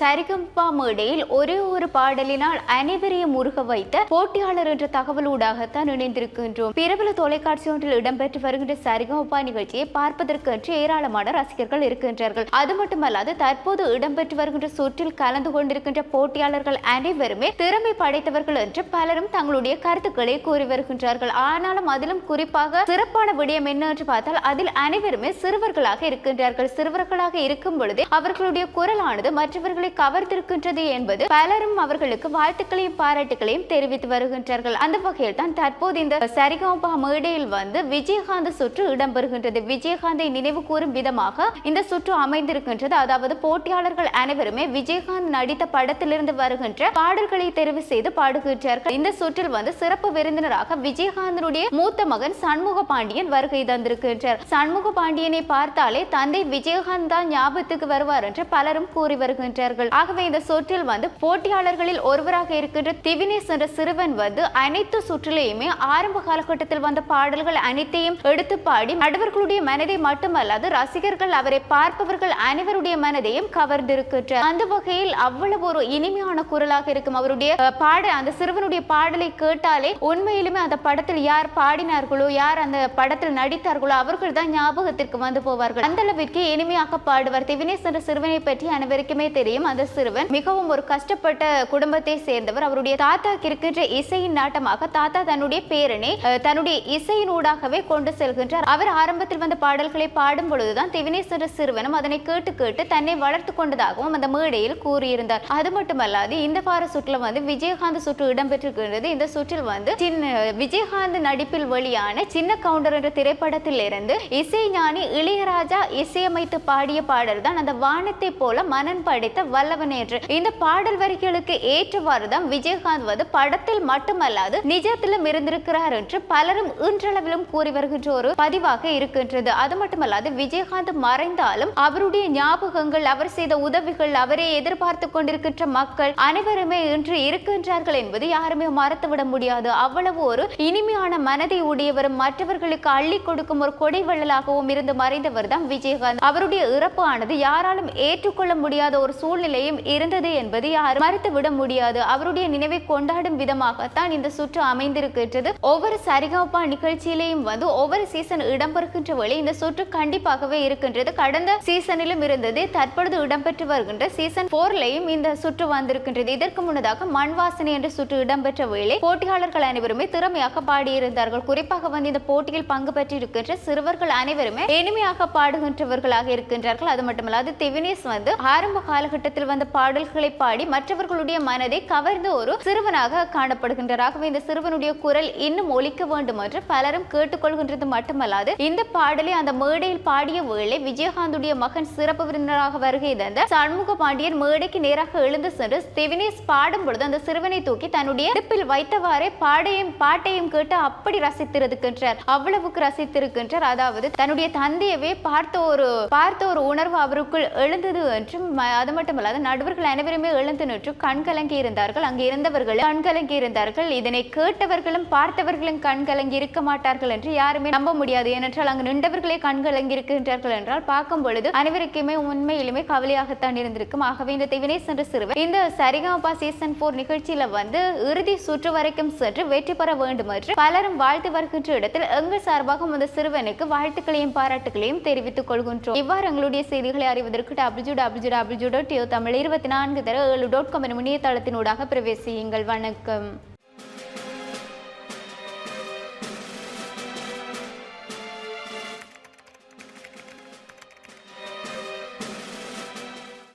சரிகம்பா மேடையில் ஒரே ஒரு பாடலினால் அனைவரையும் முருக வைத்த போட்டியாளர் என்ற தகவலூடாகத்தான் இணைந்திருக்கின்றோம். பிரபல தொலைக்காட்சி ஒன்றில் இடம்பெற்று வருகின்ற சரிகம்பா நிகழ்ச்சியை பார்ப்பதற்கென்று ஏராளமான ரசிகர்கள் இருக்கின்றார்கள். அது மட்டுமல்லாது தற்போது இடம்பெற்று வருகின்ற சுற்றில் கலந்து கொண்டிருக்கின்ற போட்டியாளர்கள் அனைவருமே திறமை படைத்தவர்கள் என்று பலரும் தங்களுடைய கருத்துக்களை கூறி வருகின்றார்கள். ஆனாலும் அதிலும் குறிப்பாக சிறப்பான விடயம் என்ன என்று பார்த்தால் அதில் அனைவருமே சிறுவர்களாக இருக்கின்றார்கள். சிறுவர்களாக இருக்கும் பொழுதே அவர்களுடைய குரலானது மற்றவர்களை கவர்ந்திருக்கின்றது என்பது பலரும் அவர்களுக்கு வாழ்த்துக்களையும் பாராட்டுகளையும் தெரிவித்து வருகின்றார்கள். அந்த வகையில் தான் தற்போது இந்த சரிகமபா மேடையில் வந்து விஜயகாந்த் சுற்று இடம்பெறுகின்றது. விஜயகாந்தை நினைவு கூறும் விதமாக இந்த சுற்று அமைந்திருக்கின்றது. அதாவது போட்டியாளர்கள் அனைவருமே விஜயகாந்த் நடித்த படத்திலிருந்து வருகின்ற பாடல்களை தெரிவு செய்து பாடுகின்றார்கள். இந்த சுற்றில் வந்து சிறப்பு விருந்தினராக விஜயகாந்தனுடைய மூத்த மகன் சண்முக பாண்டியன் வருகை தந்திருக்கின்றார். சண்முக பாண்டியனை பார்த்தாலே தந்தை விஜயகாந்த் தான் ஞாபகத்துக்கு வருவார் என்று பலரும் கூறி வருகின்றார்கள். ஆகவே இந்த சுற்றில் வந்து போட்டியாளர்களில் ஒருவராக இருக்கின்ற திவினேஷ் என்ற சிறுவன் வந்து அனைத்து சுற்றிலையுமே ஆரம்ப காலகட்டத்தில் வந்த பாடல்கள் அனைத்தையும் எடுத்து பாடி நடுவர்களுடைய மனதை மட்டுமல்லாது ரசிகர்கள் அவரை பார்ப்பவர்கள் அனைவருடைய மனதையும் கவர்ந்திருக்கின்ற அந்த வகையில் அவ்வளவு ஒரு இனிமையான குரலாக இருக்கும் அவருடைய பாட அந்த சிறுவனுடைய பாடலை கேட்டாலே உண்மையிலுமே அந்த படத்தில் யார் பாடினார்களோ யார் அந்த படத்தில் நடித்தார்களோ அவர்கள் தான் ஞாபகத்திற்கு வந்து போவார்கள். அந்த அளவிற்கு இனிமையாக பாடுவார் திவினேஸ் என்ற சிறுவனை பற்றி அனைவருக்குமே தெரியும். அந்த சிறுவன் மிகவும் ஒரு கஷ்டப்பட்ட குடும்பத்தை சேர்ந்தவர். அவருடைய தாத்தாக்கு இருக்கின்ற இசையின் நாட்டமாக தாத்தா தன்னுடைய பேரனை தன்னுடைய இசையின் ஊடாகவே கொண்டு செல்கின்றார். அவர் ஆரம்பத்தில் வந்த பாடல்களை பாடும் பொழுதுதான் திவினேஷ் என்ற சிறுவனும் அதனை கேட்டு கேட்டு தன்னை வளர்த்து கொண்டதாகவும் அந்த மேடையில் கூறியிருந்தார். அது மட்டுமல்லாது இந்த வார சுற்றுல வந்து விஜயகாந்த் சுற்று இடம்பெற்றிருக்கின்றது. இந்த சுற்றில் வந்து சின்ன விஜயகாந்த் நடிப்பில் வெளியான சின்ன கவுண்டர் என்ற திரைப்படத்தில் இருந்து இசை ஞானி இளையராஜா இசையமைத்து பாடிய பாடல் தான் அந்த வானத்தை போல மனன் படைத்த வல்லவன் என்று இந்த பாடல் வரிகளுக்கு ஏற்றவாறு தான் விஜயகாந்த் வந்து படத்தில் மட்டுமல்லாது நிஜத்திலும் இருந்திருக்கிறார் என்று பலரும் இன்றளவிலும் கூறி வருகின்ற ஒரு பதிவாக இருக்கின்றது. அது மட்டுமல்லாது விஜயகாந்த் மறைந்தாலும் அவருடைய ஞாபகங்கள் அவர் செய்த உதவிகள் அவரே எதிர்பார்த்து கொண்டிருக்கின்ற மக்கள் அனைவருமே இன்று இருக்கின்றார்கள் என்பது யாருமே மறத்துவிட முடியாது. அவ்வளவு ஒரு இனிமையான மனதை உடையவரும் மற்றவர்களுக்கு அள்ளி கொடுக்கும் ஒரு கொடை வள்ளலாகவும் இருந்து மறைந்தவர் தான் விஜயகாந்த். அவருடைய இறப்பு ஆனது யாராலும் ஏற்றுக்கொள்ள முடியாத ஒரு சூழ்நிலை சூழ்நிலையும் இருந்தது என்பது யாரும் மறுத்து விட முடியாது. அவருடைய நினைவை கொண்டாடும் விதமாகத்தான் இந்த சுற்று அமைந்திருக்கின்றது. ஒவ்வொரு சரிகமப்பா நிகழ்ச்சியிலையும் வந்து ஒவ்வொரு சீசன் இடம்பெறுகின்ற வழி இந்த சுற்று கண்டிப்பாகவே இருக்கின்றது. கடந்த சீசனிலும் இருந்தது தற்பொழுது இடம்பெற்று வருகின்ற சீசன் போர்லையும் இந்த சுற்று வந்திருக்கின்றது. இதற்கு முன்னதாக மண் வாசனை என்ற சுற்று இடம்பெற்ற வேளை போட்டியாளர்கள் அனைவருமே திறமையாக பாடியிருந்தார்கள். குறிப்பாக வந்து இந்த போட்டியில் பங்கு பெற்றிருக்கின்ற சிறுவர்கள் அனைவருமே இனிமையாக பாடுகின்றவர்களாக இருக்கின்றார்கள். அது மட்டுமல்லாது திவினேஸ் வந்து ஆரம்ப காலகட்ட கட்டத்தில் வந்த பாடல்களை பாடி மற்றவர்களுடைய மனதை கவர்ந்த ஒரு சிறுவனாக காணப்படுகின்றார் இந்த சிறுவனுடைய குரல் இன்னும் ஒழிக்க வேண்டும் என்று பலரும் கேட்டுக்கொள்கின்றது மட்டுமல்லாது இந்த பாடலை அந்த மேடையில் பாடிய வேளை விஜயகாந்துடைய மகன் சிறப்பு விருந்தினராக வருகை தந்த சண்முக பாண்டியன் மேடைக்கு நேராக எழுந்து சென்று திவினேஷ் பாடும் பொழுது அந்த சிறுவனை தூக்கி தன்னுடைய இடுப்பில் வைத்தவாறே பாடையும் பாட்டையும் கேட்டு அப்படி ரசித்திருக்கின்றார். அவ்வளவுக்கு ரசித்திருக்கின்றார். அதாவது தன்னுடைய தந்தையவே பார்த்த ஒரு பார்த்த ஒரு உணர்வு அவருக்குள் எழுந்தது என்றும் அது மட்டும் மட்டுமல்லாது நடுவர்கள் அனைவருமே எழுந்து நின்று கண்கலங்கி இருந்தார்கள். அங்கு இருந்தவர்கள் கண்கலங்கி இருந்தார்கள். இதனை கேட்டவர்களும் பார்த்தவர்களும் கண்கலங்கி இருக்க மாட்டார்கள் என்று யாருமே நம்ப முடியாது. ஏனென்றால் அங்கு நின்றவர்களே கண்கலங்கி இருக்கின்றார்கள் என்றால் பார்க்கும் பொழுது அனைவருக்குமே உண்மையிலுமே கவலையாகத்தான் இருந்திருக்கும். ஆகவே இந்த திவினேஷ் என்ற சிறுவன் இந்த சரிகமபா சீசன் போர் நிகழ்ச்சியில வந்து இறுதி சுற்று வரைக்கும் சென்று வெற்றி பெற வேண்டும் என்று பலரும் வாழ்த்து வருகின்ற இடத்தில் எங்கள் சார்பாக அந்த சிறுவனுக்கு வாழ்த்துக்களையும் பாராட்டுகளையும் தெரிவித்துக் கொள்கின்றோம். இவ்வாறு எங்களுடைய செய்திகளை அறிவதற்கு W W W dot Tamil. இருபத்தி நான்கு தர ஏழு டாட் காம் எனும் இணையதளத்தினூடாக பிரவேசியுங்கள். வணக்கம்.